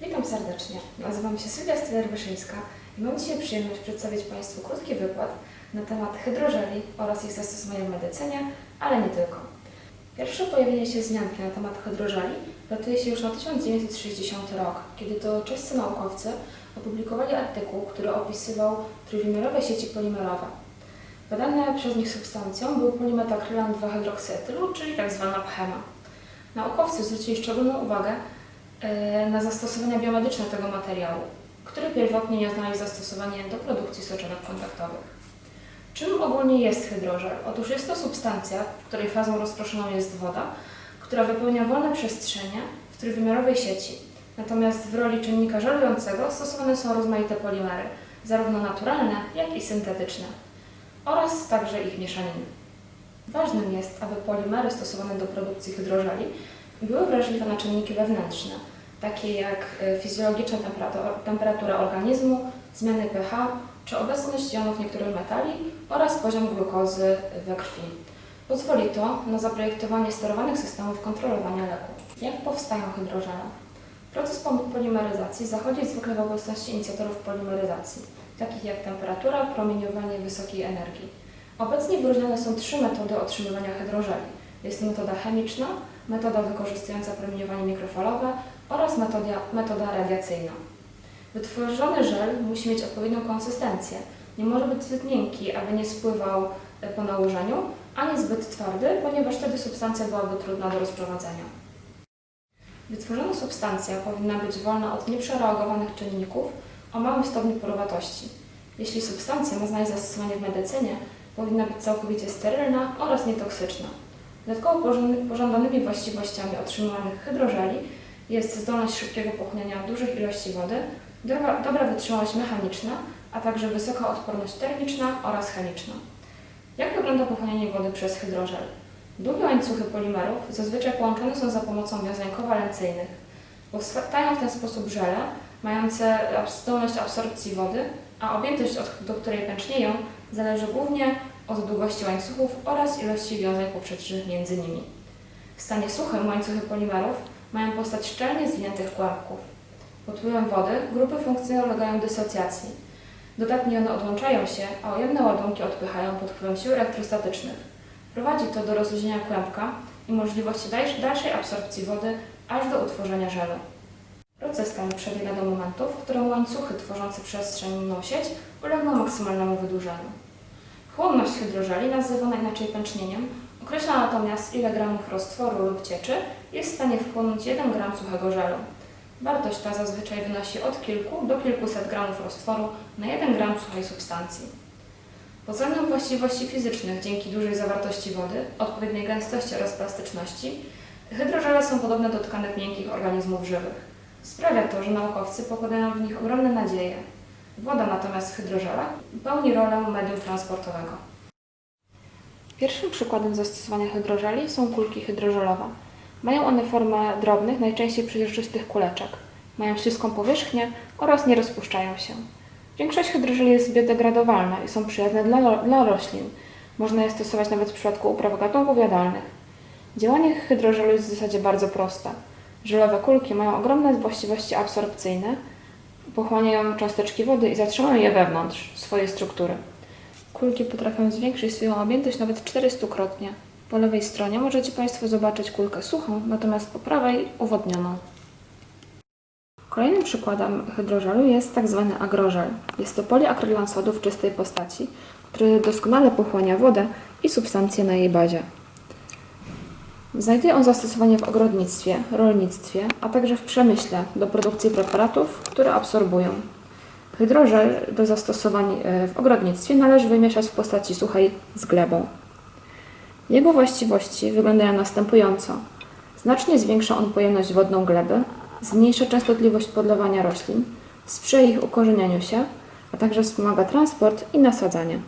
Witam serdecznie. Nazywam się Sylwia Styler-Wyszyńska i mam dzisiaj przyjemność przedstawić Państwu krótki wykład na temat hydrożeli oraz ich zastosowania w medycynie, ale nie tylko. Pierwsze pojawienie się wzmianki na temat hydrożeli datuje się już na 1960 rok, kiedy to czescy naukowcy opublikowali artykuł, który opisywał trójwymiarowe sieci polimerowe. Badana przez nich substancją był polimetakrylan 2-hydroksyetylu, czyli tzw. PHEMA. Naukowcy zwrócili szczególną uwagę na zastosowania biomedyczne tego materiału, który pierwotnie nie znaleźć zastosowanie do produkcji soczewek kontaktowych. Czym ogólnie jest hydrożel? Otóż jest to substancja, w której fazą rozproszoną jest woda, która wypełnia wolne przestrzenie w trójwymiarowej sieci. Natomiast w roli czynnika żelującego stosowane są rozmaite polimery, zarówno naturalne, jak i syntetyczne, oraz także ich mieszaniny. Ważnym jest, aby polimery stosowane do produkcji hydrożeli były wrażliwe na czynniki wewnętrzne, takie jak e, fizjologiczna temperatura, organizmu, zmiany pH czy obecność jonów niektórych metali oraz poziom glukozy we krwi. Pozwoli to na zaprojektowanie sterowanych systemów kontrolowania leku. Jak powstają hydrożele? Proces polimeryzacji zachodzi zwykle w obecności inicjatorów polimeryzacji, takich jak temperatura, promieniowanie wysokiej energii. Obecnie wyróżnione są trzy metody otrzymywania hydrożeli. Jest to metoda chemiczna, metoda wykorzystująca promieniowanie mikrofalowe oraz metoda, radiacyjna. Wytworzony żel musi mieć odpowiednią konsystencję. Nie może być zbyt miękki, aby nie spływał e, po nałożeniu, ani zbyt twardy, ponieważ wtedy substancja byłaby trudna do rozprowadzenia. Wytworzona substancja powinna być wolna od nieprzereagowanych czynników o małym stopniu porowatości. Jeśli substancja ma znaleźć zastosowanie w medycynie, powinna być całkowicie sterylna oraz nietoksyczna. Dodatkowo pożąd- pożądanymi właściwościami otrzymywanych hydrożeli jest zdolność szybkiego pochłaniania dużych ilości wody, dobra, dobra wytrzymałość mechaniczna, a także wysoka odporność termiczna oraz chemiczna. Jak wygląda pochłanianie wody przez hydrożel? Długie łańcuchy polimerów zazwyczaj połączone są za pomocą wiązań kowalencyjnych. Powstają w ten sposób żele mające zdolność absorpcji wody, a objętość, do której pęcznieją, zależy głównie od długości łańcuchów oraz ilości wiązań poprzecznych między nimi. W stanie suchym łańcuchy polimerów mają postać szczelnie zwiniętych kłębków. Pod wpływem wody grupy funkcyjne ulegają dysocjacji. Dodatnie one odłączają się, a ujemne ładunki odpychają pod wpływem sił elektrostatycznych. Prowadzi to do rozluźnienia kłębka i możliwości dalsz- dalszej absorpcji wody aż do utworzenia żelu. Proces ten przebiega do momentu, w którym łańcuchy tworzące przestrzenną sieć ulegną maksymalnemu wydłużeniu. Chłonność hydrożeli, nazywana inaczej pęcznieniem, określa natomiast ile gramów roztworu lub cieczy jest w stanie wchłonąć 1 gram suchego żelu. Wartość ta zazwyczaj wynosi od kilku do kilkuset gramów roztworu na 1 gram suchej substancji. Pod względem właściwości fizycznych, dzięki dużej zawartości wody, odpowiedniej gęstości oraz plastyczności, hydrożele są podobne do tkanek miękkich organizmów żywych. Sprawia to, że naukowcy pokładają w nich ogromne nadzieje. Woda natomiast w hydrożelach pełni rolę medium transportowego. Pierwszym przykładem zastosowania hydrożeli są kulki hydrożelowe. Mają one formę drobnych, najczęściej przezroczystych kuleczek. Mają śliską powierzchnię oraz nie rozpuszczają się. Większość hydrożeli jest biodegradowalna i są przyjazne dla, dla roślin. Można je stosować nawet w przypadku upraw gatunków jadalnych. Działanie hydrożelu jest w zasadzie bardzo proste. Żelowe kulki mają ogromne właściwości absorpcyjne, pochłaniają cząsteczki wody i zatrzymują je wewnątrz swojej struktury. Kulki potrafią zwiększyć swoją objętość nawet 400-krotnie. Po lewej stronie możecie Państwo zobaczyć kulkę suchą, natomiast po prawej uwodnioną. Kolejnym przykładem hydrożelu jest tak zwany agrożel. Jest to poliakrylan sodu w czystej postaci, który doskonale pochłania wodę i substancje na jej bazie. Znajduje on zastosowanie w ogrodnictwie, rolnictwie, a także w przemyśle do produkcji preparatów, które absorbują. Hydrożel do zastosowań e, w ogrodnictwie należy wymieszać w postaci suchej z glebą. Jego właściwości wyglądają następująco. Znacznie zwiększa on pojemność wodną gleby, zmniejsza częstotliwość podlewania roślin, sprzyja ich ukorzenianiu się, a także wspomaga transport i nasadzanie.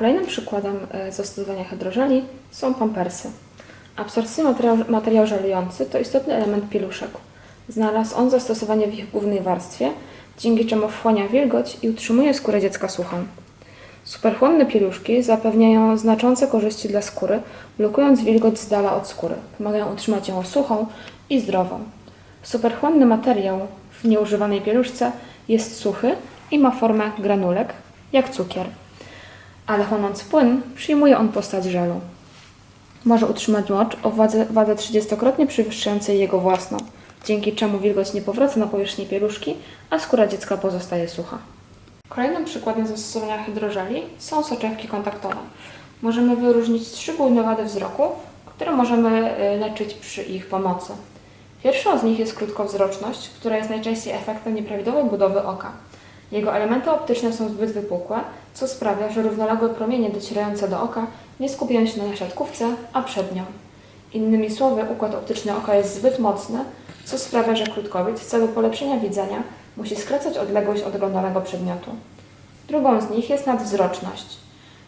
Kolejnym przykładem e, zastosowania hydrożeli są pampersy. Absorpcyjny materiał, materiał żelujący to istotny element pieluszek. Znalazł on zastosowanie w ich głównej warstwie, dzięki czemu wchłania wilgoć i utrzymuje skórę dziecka suchą. Superchłonne pieluszki zapewniają znaczące korzyści dla skóry, blokując wilgoć z dala od skóry. Pomagają utrzymać ją suchą i zdrową. Superchłonny materiał w nieużywanej pieluszce jest suchy i ma formę granulek, jak cukier. Ale chłonąc płyn, przyjmuje on postać żelu. Może utrzymać mocz o wadze, wadze 30-krotnie przewyższającej jego własną, dzięki czemu wilgoć nie powraca na powierzchnię pieluszki, a skóra dziecka pozostaje sucha. Kolejnym przykładem zastosowania hydrożeli są soczewki kontaktowe. Możemy wyróżnić trzy główne wady wzroku, które możemy y, leczyć przy ich pomocy. Pierwszą z nich jest krótkowzroczność, która jest najczęściej efektem nieprawidłowej budowy oka. Jego elementy optyczne są zbyt wypukłe, co sprawia, że równoległe promienie docierające do oka nie skupiają się na siatkówce, a przed nią. Innymi słowy, układ optyczny oka jest zbyt mocny, co sprawia, że krótkowid w celu polepszenia widzenia musi skracać odległość od oglądanego przedmiotu. Drugą z nich jest nadwzroczność.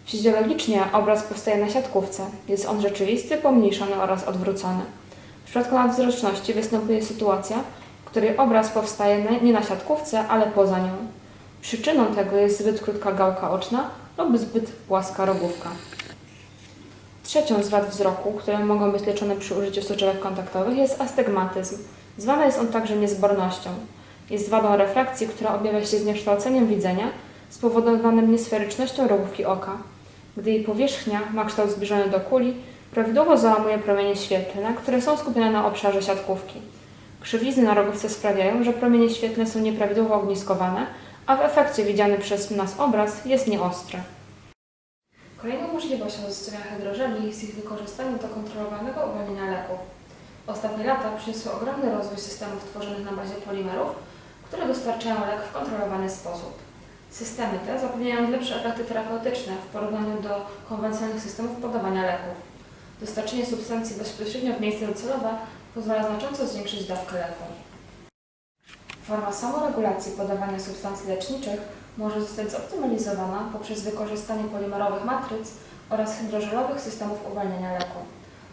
Fizjologicznie obraz powstaje na siatkówce. Jest on rzeczywisty, pomniejszony oraz odwrócony. W przypadku nadwzroczności występuje sytuacja, w której obraz powstaje nie na siatkówce, ale poza nią. Przyczyną tego jest zbyt krótka gałka oczna lub zbyt płaska rogówka. Trzecią z wad wzroku, które mogą być leczone przy użyciu soczewek kontaktowych jest astygmatyzm. Zwany jest on także niezbornością. Jest wadą refrakcji, która objawia się zniekształceniem widzenia spowodowanym niesferycznością rogówki oka. Gdy jej powierzchnia ma kształt zbliżony do kuli, prawidłowo załamuje promienie świetlne, które są skupione na obszarze siatkówki. Krzywizny na rogówce sprawiają, że promienie świetlne są nieprawidłowo ogniskowane, a w efekcie widziany przez nas obraz jest nieostry. Kolejną możliwością zastosowania hydrożeli jest ich wykorzystanie do kontrolowanego uwolnienia leków. Ostatnie lata przyniosły ogromny rozwój systemów tworzonych na bazie polimerów, które dostarczają lek w kontrolowany sposób. Systemy te zapewniają lepsze efekty terapeutyczne w porównaniu do konwencjonalnych systemów podawania leków. Dostarczenie substancji bezpośrednio w miejsce docelowe pozwala znacząco zwiększyć dawkę leku. Forma samoregulacji podawania substancji leczniczych może zostać zoptymalizowana poprzez wykorzystanie polimerowych matryc oraz hydrożelowych systemów uwalniania leku.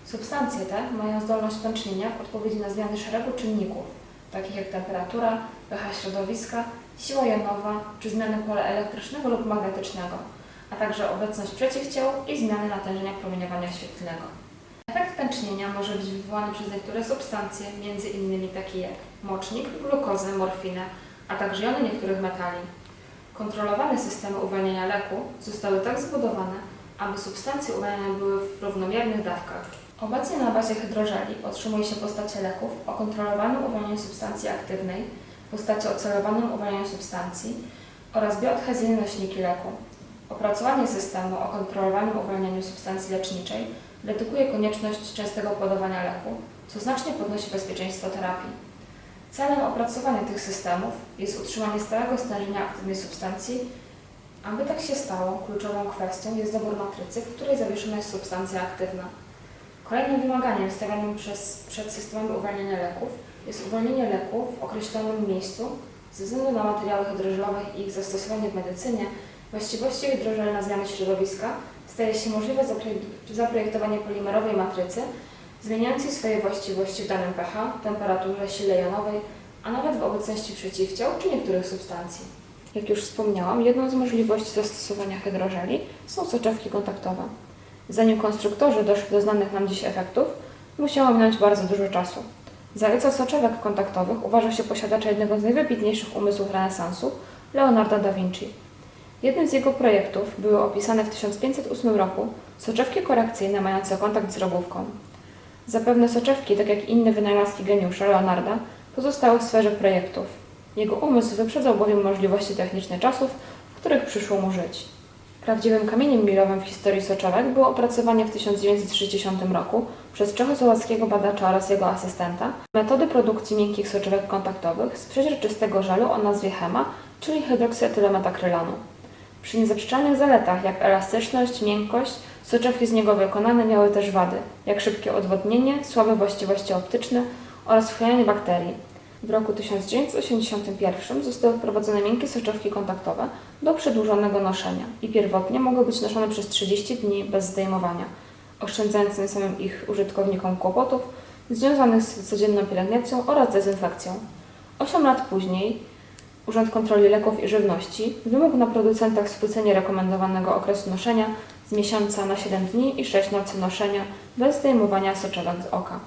Substancje te mają zdolność pęcznienia w odpowiedzi na zmiany szeregu czynników, takich jak temperatura, pH środowiska, siła jonowa czy zmiany pola elektrycznego lub magnetycznego, a także obecność przeciwciał i zmiany natężenia promieniowania świetlnego. Efekt pęcznienia może być wywołany przez niektóre substancje, m.in. takie jak mocznik, glukozę, morfinę, a także jony niektórych metali. Kontrolowane systemy uwalniania leku zostały tak zbudowane, aby substancje uwalniane były w równomiernych dawkach. Obecnie na bazie hydrożeli otrzymuje się postacie leków o kontrolowanym uwalnianiu substancji aktywnej, postacie o celowanym uwalnianiu substancji oraz bioadhezyjne nośniki leku. Opracowanie systemu o kontrolowanym uwalnianiu substancji leczniczej redukuje konieczność częstego podawania leku, co znacznie podnosi bezpieczeństwo terapii. Celem opracowania tych systemów jest utrzymanie stałego stężenia aktywnej substancji. Aby tak się stało, kluczową kwestią jest dobór matrycy, w której zawieszona jest substancja aktywna. Kolejnym wymaganiem stawianym przez, przed systemem uwalniania leków jest uwolnienie leku w określonym miejscu ze względu na materiały hydrożelowe i ich zastosowanie w medycynie. Właściwości hydrożel na zmiany środowiska staje się możliwe zaprojektowanie polimerowej matrycy zmieniającej swoje właściwości w danym pH, temperaturze, sile jonowej, a nawet w obecności przeciwciał czy niektórych substancji. Jak już wspomniałam, jedną z możliwości zastosowania hydrożeli są soczewki kontaktowe. Zanim konstruktorzy doszli do znanych nam dziś efektów, musiało minąć bardzo dużo czasu. Za ojca soczewek kontaktowych uważa się posiadacza jednego z najwybitniejszych umysłów renesansu, Leonardo da Vinci. Jednym z jego projektów były opisane w 1508 roku soczewki korekcyjne mające kontakt z rogówką. Zapewne soczewki, tak jak inne wynalazki geniusza Leonarda, pozostały w sferze projektów. Jego umysł wyprzedzał bowiem możliwości techniczne czasów, w których przyszło mu żyć. Prawdziwym kamieniem milowym w historii soczewek było opracowanie w 1960 roku przez czechosłowackiego badacza oraz jego asystenta metody produkcji miękkich soczewek kontaktowych z przeźroczystego żelu o nazwie HEMA, czyli hydroksyetylemetakrylanu. Przy niezaprzeczalnych zaletach jak elastyczność, miękkość, soczewki z niego wykonane miały też wady, jak szybkie odwodnienie, słabe właściwości optyczne oraz wchłanianie bakterii. W roku 1981 zostały wprowadzone miękkie soczewki kontaktowe do przedłużonego noszenia i pierwotnie mogły być noszone przez 30 dni bez zdejmowania, oszczędzając tym samym ich użytkownikom kłopotów związanych z codzienną pielęgnacją oraz dezynfekcją. 8 lat później Urząd Kontroli Leków i Żywności wymógł na producentach skrócenie rekomendowanego okresu noszenia z miesiąca na 7 dni i 6 nocy noszenia bez zdejmowania soczewek z oka.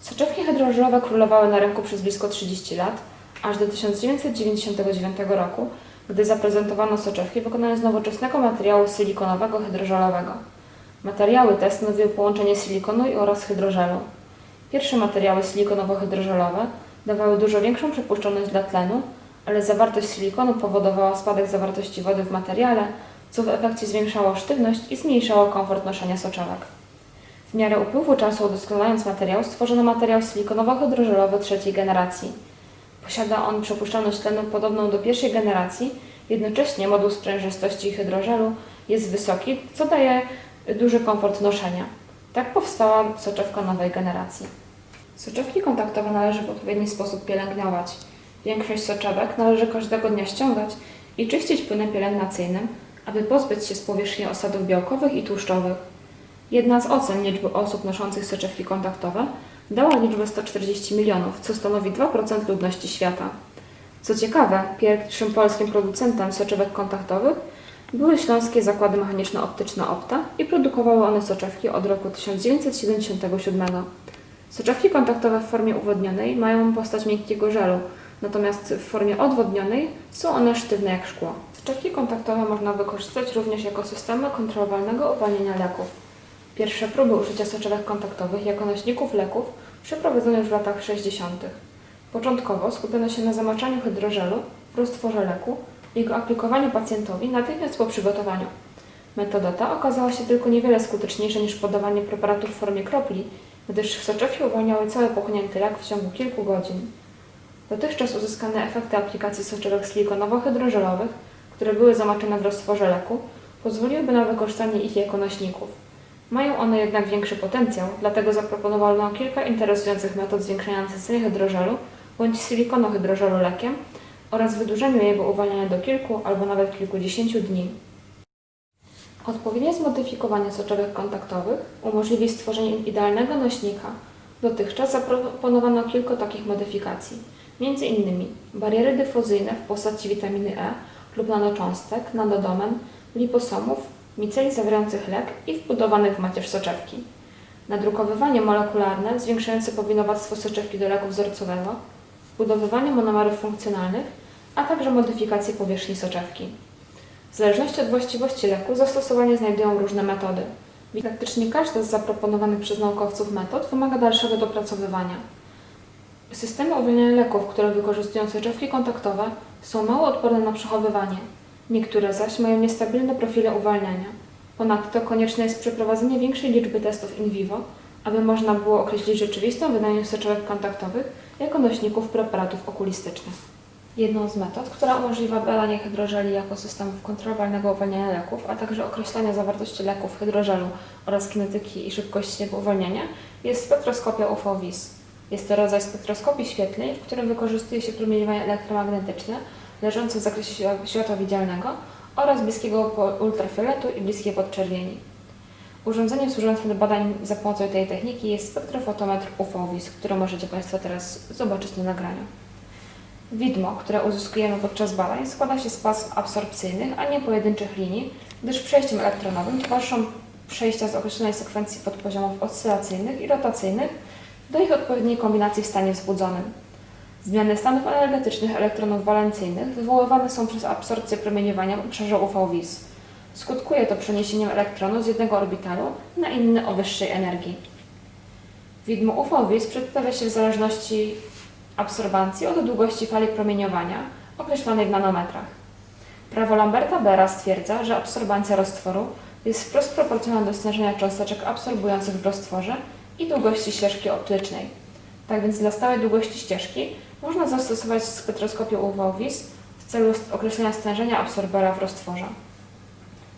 Soczewki hydrożelowe królowały na rynku przez blisko 30 lat, aż do 1999 roku, gdy zaprezentowano soczewki wykonane z nowoczesnego materiału silikonowego hydrożelowego. Materiały te stanowiły połączenie silikonu oraz hydrożelu. Pierwsze materiały silikonowo-hydrożelowe dawały dużo większą przepuszczalność dla tlenu, ale zawartość silikonu powodowała spadek zawartości wody w materiale, co w efekcie zwiększało sztywność i zmniejszało komfort noszenia soczewek. W miarę upływu czasu udoskonalając materiał, stworzono materiał silikonowo-hydrożelowy trzeciej generacji. Posiada on przepuszczalność tlenu podobną do pierwszej generacji, jednocześnie moduł sprężystości hydrożelu jest wysoki, co daje duży komfort noszenia. Tak powstała soczewka nowej generacji. Soczewki kontaktowe należy w odpowiedni sposób pielęgnować. Większość soczewek należy każdego dnia ściągać i czyścić płynem pielęgnacyjnym, aby pozbyć się z powierzchni osadów białkowych i tłuszczowych. Jedna z ocen liczby osób noszących soczewki kontaktowe dała liczbę 140 milionów, co stanowi 2% ludności świata. Co ciekawe, pierwszym polskim producentem soczewek kontaktowych były śląskie zakłady mechaniczno-optyczne Opta i produkowały one soczewki od roku 1977. Soczewki kontaktowe w formie uwodnionej mają postać miękkiego żelu, natomiast w formie odwodnionej są one sztywne jak szkło. Soczewki kontaktowe można wykorzystać również jako systemy kontrolowalnego uwalniania leków. Pierwsze próby użycia soczewek kontaktowych jako nośników leków przeprowadzono już w latach 60. Początkowo skupiono się na zamaczaniu hydrożelu w roztworze leku i jego aplikowaniu pacjentowi natychmiast po przygotowaniu. Metoda ta okazała się tylko niewiele skuteczniejsza niż podawanie preparatu w formie kropli, gdyż soczewki uwalniały cały pochłonięty lek w ciągu kilku godzin. Dotychczas uzyskane efekty aplikacji soczewek silikonowo-hydrożelowych, które były zamaczone w roztworze leku, pozwoliłyby na wykorzystanie ich jako nośników. Mają one jednak większy potencjał, dlatego zaproponowano kilka interesujących metod zwiększenia nasycenia hydrożelu bądź silikonohydrożelu lekiem oraz wydłużeniu jego uwalniania do kilku albo nawet kilkudziesięciu dni. Odpowiednie zmodyfikowanie soczewek kontaktowych umożliwi stworzenie idealnego nośnika. Dotychczas zaproponowano kilka takich modyfikacji, innymi bariery dyfuzyjne w postaci witaminy E lub nanocząstek, nanodomen, liposomów, miceli zawierających lek i wbudowanych w macierz soczewki. Nadrukowywanie molekularne zwiększające powinowactwo soczewki do leku wzorcowego, wbudowywanie monomerów funkcjonalnych, a także modyfikację powierzchni soczewki. W zależności od właściwości leku zastosowanie znajdują różne metody. Praktycznie każda z zaproponowanych przez naukowców metod wymaga dalszego dopracowywania. Systemy uwalniania leków, które wykorzystują soczewki kontaktowe, są mało odporne na przechowywanie. Niektóre zaś mają niestabilne profile uwalniania. Ponadto konieczne jest przeprowadzenie większej liczby testów in vivo, aby można było określić rzeczywistą wydajność soczewek kontaktowych jako nośników preparatów okulistycznych. Jedną z metod, która umożliwia badanie hydrożeli jako systemów kontrolowalnego uwalniania leków, a także określania zawartości leków w hydrożelu oraz kinetyki i szybkości jego uwalniania, jest spektroskopia UV-WIS. Jest to rodzaj spektroskopii świetlnej, w którym wykorzystuje się promieniowanie elektromagnetyczne leżące w zakresie światła widzialnego oraz bliskiego ultrafioletu i bliskiej podczerwieni. Urządzeniem służącym do badań za pomocą tej techniki jest spektrofotometr UV-WIS, który możecie Państwo teraz zobaczyć na nagraniu. Widmo, które uzyskujemy podczas badań, składa się z pasm absorpcyjnych, a nie pojedynczych linii, gdyż przejściem elektronowym towarzyszą przejścia z określonej sekwencji podpoziomów oscylacyjnych i rotacyjnych do ich odpowiedniej kombinacji w stanie wzbudzonym. Zmiany stanów energetycznych elektronów walencyjnych wywoływane są przez absorpcję promieniowania w obszarze UV-WIS. Skutkuje to przeniesieniem elektronu z jednego orbitalu na inny o wyższej energii. Widmo UV-WIS przedstawia się w zależności absorbancji od długości fali promieniowania określonej w nanometrach. Prawo Lamberta-Bera stwierdza, że absorbancja roztworu jest wprost proporcjonalna do stężenia cząsteczek absorbujących w roztworze i długości ścieżki optycznej. Tak więc dla stałej długości ścieżki można zastosować spektroskopię UV-WIS w celu określenia stężenia absorbera w roztworze.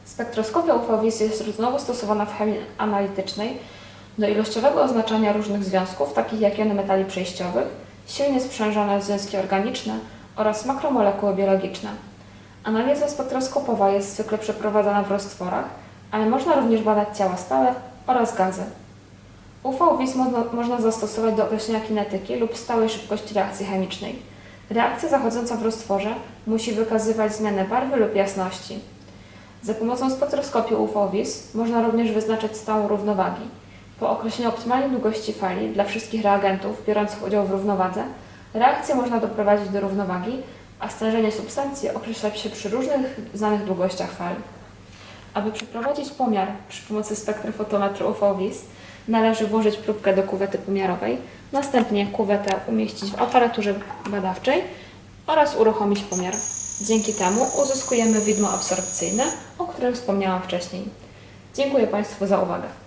Spektroskopia UV-WIS jest znowu stosowana w chemii analitycznej do ilościowego oznaczania różnych związków, takich jak jony metali przejściowych, silnie sprzężone związki organiczne oraz makromolekuły biologiczne. Analiza spektroskopowa jest zwykle przeprowadzana w roztworach, ale można również badać ciała stałe oraz gazy. UV-WIS można, zastosować do określenia kinetyki lub stałej szybkości reakcji chemicznej. Reakcja zachodząca w roztworze musi wykazywać zmianę barwy lub jasności. Za pomocą spektroskopii UV-WIS można również wyznaczać stałą równowagi. Po określeniu optymalnej długości fali dla wszystkich reagentów biorących udział w równowadze, reakcję można doprowadzić do równowagi, a stężenie substancji określa się przy różnych znanych długościach fali. Aby przeprowadzić pomiar przy pomocy spektrofotometru UV-WIS, należy włożyć próbkę do kuwety pomiarowej, następnie kuwetę umieścić w aparaturze badawczej oraz uruchomić pomiar. Dzięki temu uzyskujemy widmo absorpcyjne, o którym wspomniałam wcześniej. Dziękuję Państwu za uwagę.